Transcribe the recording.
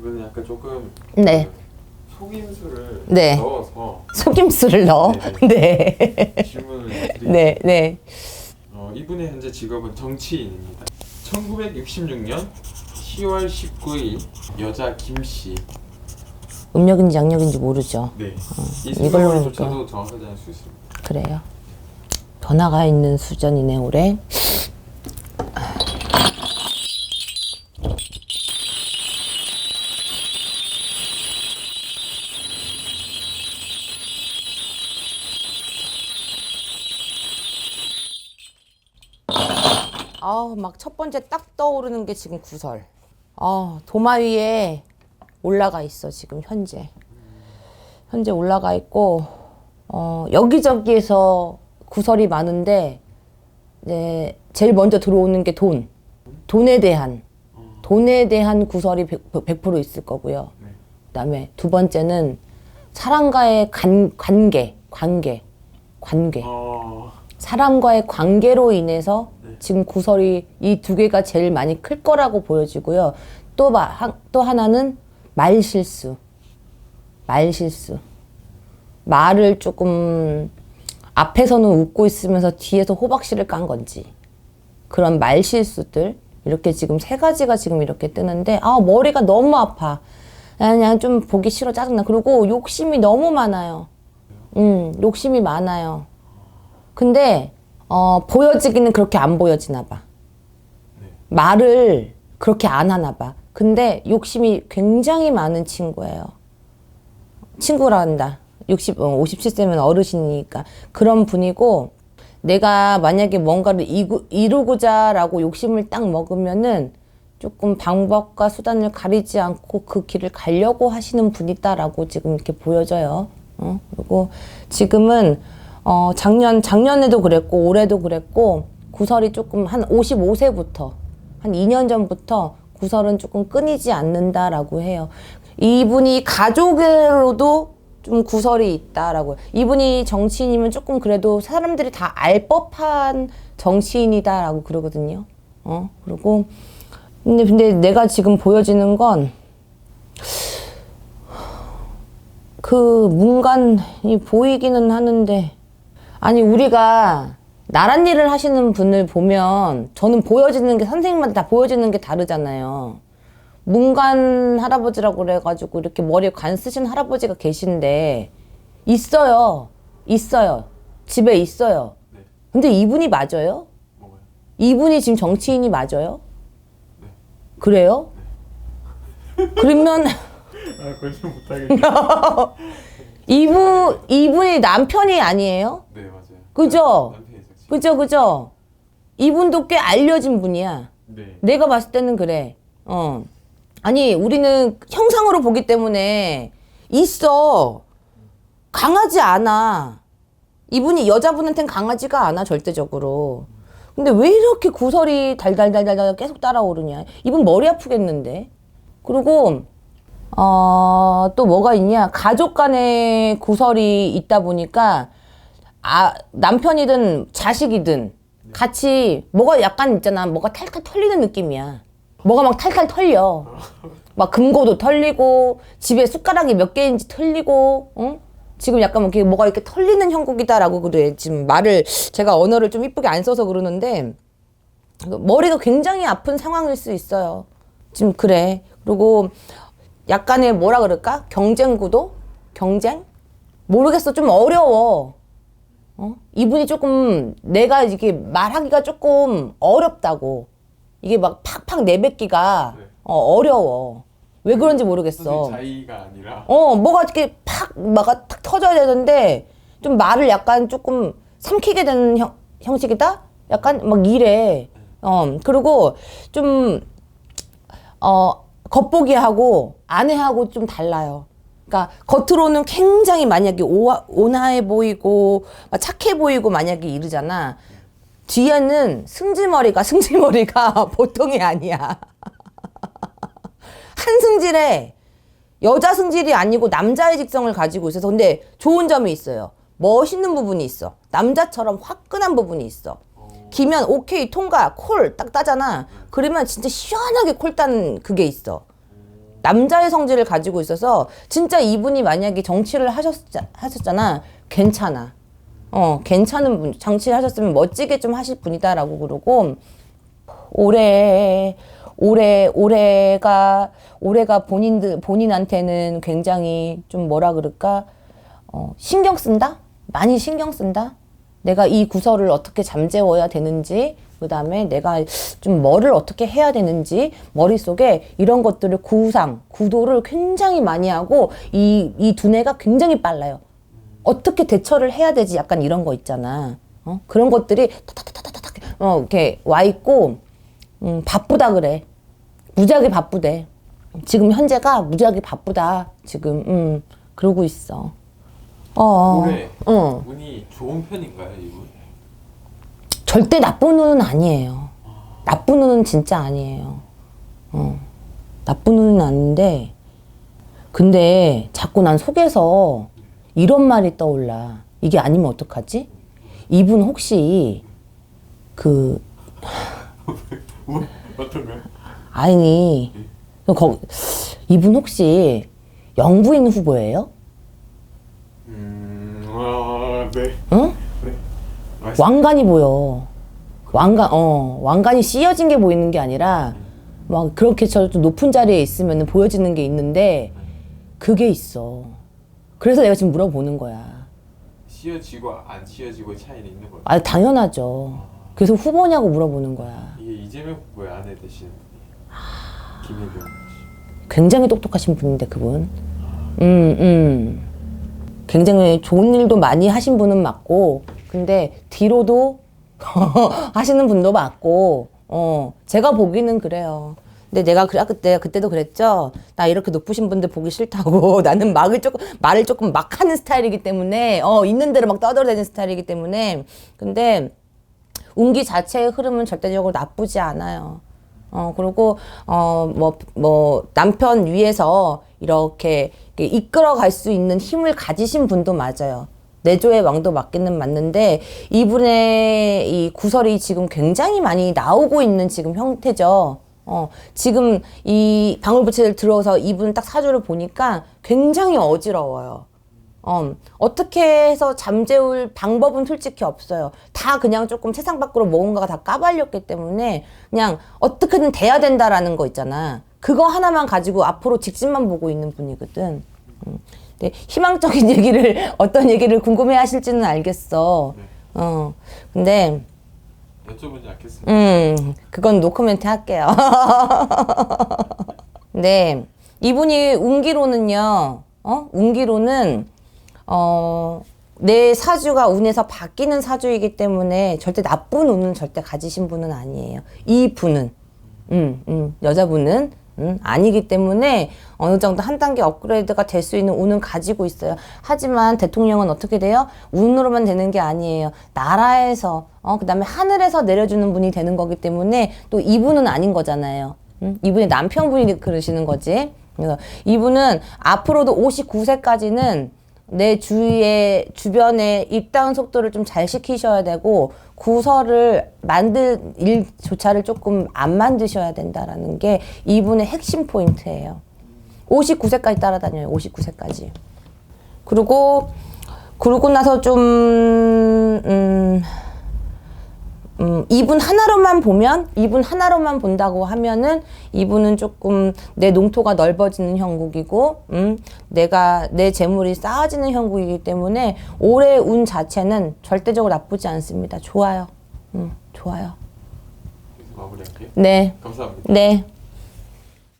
이거는 약간 조금 네. 그 속임수를 네. 넣어서 속임수를 넣어. 네. 질문을 드릴게요. 네, 네. 어, 이분의 현재 직업은 정치인입니다. 1966년 10월 19일 여자 김 씨. 음력인지 양력인지 모르죠. 네. 이 이걸로 생각조차도 정확하지 않을 수 있습니다. 그래요. 변화가 있는 수전이네 올해. 아우 막 첫 번째 딱 떠오르는 게 지금 구설. 아 도마 위에 올라가 있어 지금 현재. 현재 올라가 있고 어, 여기저기에서 구설이 많은데 네, 제일 먼저 들어오는 게 돈. 돈에 대한 돈에 대한 구설이 100%, 100% 있을 거고요. 네. 그다음에 두 번째는 사람과의 관, 관계, 관계, 관계. 어, 사람과의 관계로 인해서 네. 지금 구설이 이 두 개가 제일 많이 클 거라고 보여지고요. 또, 마- 하- 또 하나는 말 실수. 말 실수. 말을 조금 앞에서는 웃고 있으면서 뒤에서 호박씨를 깐 건지. 그런 말 실수들. 이렇게 지금 세 가지가 지금 이렇게 뜨는데, 아, 머리가 너무 아파. 그냥 좀 보기 싫어, 짜증나. 그리고 욕심이 너무 많아요. 음, 욕심이 많아요. 근데 어, 보여지기는 그렇게 안 보여지나 봐. 말을 그렇게 안 하나 봐. 근데 욕심이 굉장히 많은 친구예요. 친구라 한다. 60, 어, 57세면 어르신이니까. 그런 분이고, 내가 만약에 뭔가를 이구, 이루고자 라고 욕심을 딱 먹으면은 조금 방법과 수단을 가리지 않고 그 길을 가려고 하시는 분이다라고 지금 이렇게 보여져요. 어? 그리고 지금은 어, 작년, 작년에도 그랬고, 올해도 그랬고, 구설이 조금 한 55세부터, 한 2년 전부터 구설은 조금 끊이지 않는다라고 해요. 이분이 가족으로도 좀 구설이 있다라고. 이분이 정치인이면 조금 그래도 사람들이 다 알 법한 정치인이다라고 그러거든요. 어, 그리고, 근데, 근데 내가 지금 보여지는 건, 그 문간이 보이기는 하는데 아니 우리가 나란 일을 하시는 분을 보면 저는 보여지는 게 선생님마다 다 보여지는 게 다르잖아요. 문간 할아버지라고 그래가지고 이렇게 머리에 관 쓰신 할아버지가 계신데 있어요. 있어요. 집에 있어요. 네. 근데 이분이 맞아요? 뭐가요? 이분이 지금 정치인이 맞아요? 그래요? 그러면 아, 거짓말 못하겠네. 이분 이분이 남편이 아니에요? 네, 맞아요. 그죠? 남편이. 그죠, 그죠? 이분도 꽤 알려진 분이야. 네. 내가 봤을 때는 그래. 어. 아니, 우리는 형상으로 보기 때문에 있어. 강하지 않아. 이분이 여자분한테는 강하지가 않아, 절대적으로. 근데 왜 이렇게 구설이 달달달달달 계속 따라오르냐. 이분 머리 아프겠는데. 그리고, 어, 또 뭐가 있냐. 가족 간의 구설이 있다 보니까, 아, 남편이든 자식이든 같이 뭐가 약간 있잖아. 뭐가 탈탈 털리는 느낌이야. 뭐가 막 탈탈 털려. 막 금고도 털리고, 집에 숟가락이 몇 개인지 털리고, 응? 지금 약간 뭐 뭐가 이렇게 털리는 형국이다라고 그래. 지금 말을, 제가 언어를 좀 이쁘게 안 써서 그러는데, 머리가 굉장히 아픈 상황일 수 있어요. 지금 그래. 그리고 약간의 뭐라 그럴까? 경쟁 구도? 경쟁? 모르겠어. 좀 어려워. 어? 이분이 조금 내가 이게 말하기가 조금 어렵다고. 이게 막 팍팍 내뱉기가 네. 어, 어려워. 왜 그런지 모르겠어. 자의가 아니라 어, 뭐가 이렇게 팍, 막아 탁 터져야 되는데, 좀 말을 약간 조금 삼키게 되는 형, 형식이다? 약간 막 이래. 어, 그리고 좀, 어, 겉보기 하고 안에하고 좀 달라요. 그러니까 겉으로는 굉장히 만약에 오하, 온화해 보이고 막 착해 보이고 만약에 이러잖아. 뒤에는 승질머리가 승질머리가 보통이 아니야. 한 승질에 여자 승질이 아니고 남자의 직성을 가지고 있어서 근데 좋은 점이 있어요. 멋있는 부분이 있어. 남자처럼 화끈한 부분이 있어. 기면 오케이 통과 콜 딱 따잖아. 그러면 진짜 시원하게 콜 따는 그게 있어. 남자의 성질을 가지고 있어서 진짜 이분이 만약에 정치를 하셨, 하셨잖아. 괜찮아. 어, 괜찮은 분, 정치를 하셨으면 멋지게 좀 하실 분이다라고 그러고, 올해, 올해, 올해가, 올해가 본인들, 본인한테는 굉장히 좀 뭐라 그럴까, 어, 신경 쓴다? 많이 신경 쓴다? 내가 이 구설을 어떻게 잠재워야 되는지, 그 다음에 내가 좀 뭐를 어떻게 해야 되는지, 머릿속에 이런 것들을 구상, 구도를 굉장히 많이 하고, 이, 이 두뇌가 굉장히 빨라요. 어떻게 대처를 해야 되지? 약간 이런 거 있잖아. 어? 그런 것들이 타타타타타타, 어, 이렇게 와 있고, 음, 바쁘다 그래. 무지하게 바쁘대. 지금 현재가 무지하게 바쁘다. 지금, 음, 그러고 있어. 어, 올해 어. 운이 좋은 편인가요, 이분? 절대 나쁜 운은 아니에요. 나쁜 운은 진짜 아니에요. 어. 나쁜 운은 아닌데, 근데 자꾸 난 속에서 이런 말이 떠올라. 이게 아니면 어떡하지? 이분 혹시 그 뭐 어떤? 아니 거, 이분 혹시 영부인 후보예요? 음, 아, 네. 응? 네. 말씀- 왕관이 보여. 왕관, 어, 왕관이 씌어진 게 보이는 게 아니라, 막 그렇게 저 높은 자리에 있으면 보여지는 게 있는데, 그게 있어. 그래서 내가 지금 물어보는 거야. 씌어지고 안 씌어지고 차이는 있는 거예요. 아, 당연하죠. 그래서 후보냐고 물어보는 거야. 이게 이재명 후보의 아내 분이 김혜경 씨. 굉장히 똑똑하신 분인데, 그분. 음, 음. 굉장히 좋은 일도 많이 하신 분은 맞고, 근데 뒤로도 하시는 분도 맞고, 어, 제가 보기는 그래요. 근데 내가 그, 그때, 그때도 그랬죠? 나 이렇게 높으신 분들 보기 싫다고. 나는 막을 조금, 말을 조금 막 하는 스타일이기 때문에, 어, 있는 대로 막 떠들어대는 스타일이기 때문에. 근데, 운기 자체의 흐름은 절대적으로 나쁘지 않아요. 어, 그리고, 어, 뭐, 뭐, 남편 위에서 이렇게 이끌어 갈 수 있는 힘을 가지신 분도 맞아요. 내조의 왕도 맞기는 맞는데, 이분의 이 구설이 지금 굉장히 많이 나오고 있는 지금 형태죠. 어, 지금 이 방울부채를 들어서 이분 딱 사주를 보니까 굉장히 어지러워요. 어, 어떻게 해서 잠재울 방법은 솔직히 없어요. 다 그냥 조금 세상 밖으로 뭔가가 다 까발렸기 때문에 그냥 어떻게든 돼야 된다라는 거 있잖아. 그거 하나만 가지고 앞으로 직진만 보고 있는 분이거든. 음. 근데 희망적인 얘기를 어떤 얘기를 궁금해 하실지는 알겠어. 어. 근데 여쭤보지 않겠습니다. 음, 그건 노코멘트 할게요. 네. 이분이 운기로는요, 어? 운기로는, 어, 내 사주가 운에서 바뀌는 사주이기 때문에 절대 나쁜 운은 절대 가지신 분은 아니에요. 이 분은. 음, 음, 여자분은 음, 아니기 때문에 어느 정도 한 단계 업그레이드가 될 수 있는 운은 가지고 있어요. 하지만 대통령은 어떻게 돼요? 운으로만 되는 게 아니에요. 나라에서, 어, 그 다음에 하늘에서 내려주는 분이 되는 거기 때문에 또 이분은 아닌 거잖아요. 음? 이분의 남편분이 그러시는 거지. 그래서 이분은 앞으로도 59세까지는 내 주위에 주변에 입다운 속도를 좀 잘 시키셔야 되고 구설을 만들 일조차를 조금 안 만드셔야 된다라는 게 이분의 핵심 포인트예요. 59세까지 따라다녀요. 59세까지. 그리고 그러고 나서 좀 음, 음, 이분 하나로만 보면, 이분 하나로만 본다고 하면은, 이분은 조금 내 농토가 넓어지는 형국이고, 음, 내가, 내 재물이 쌓아지는 형국이기 때문에, 올해 운 자체는 절대적으로 나쁘지 않습니다. 좋아요. 음, 좋아요. 네. 감사합니다. 네.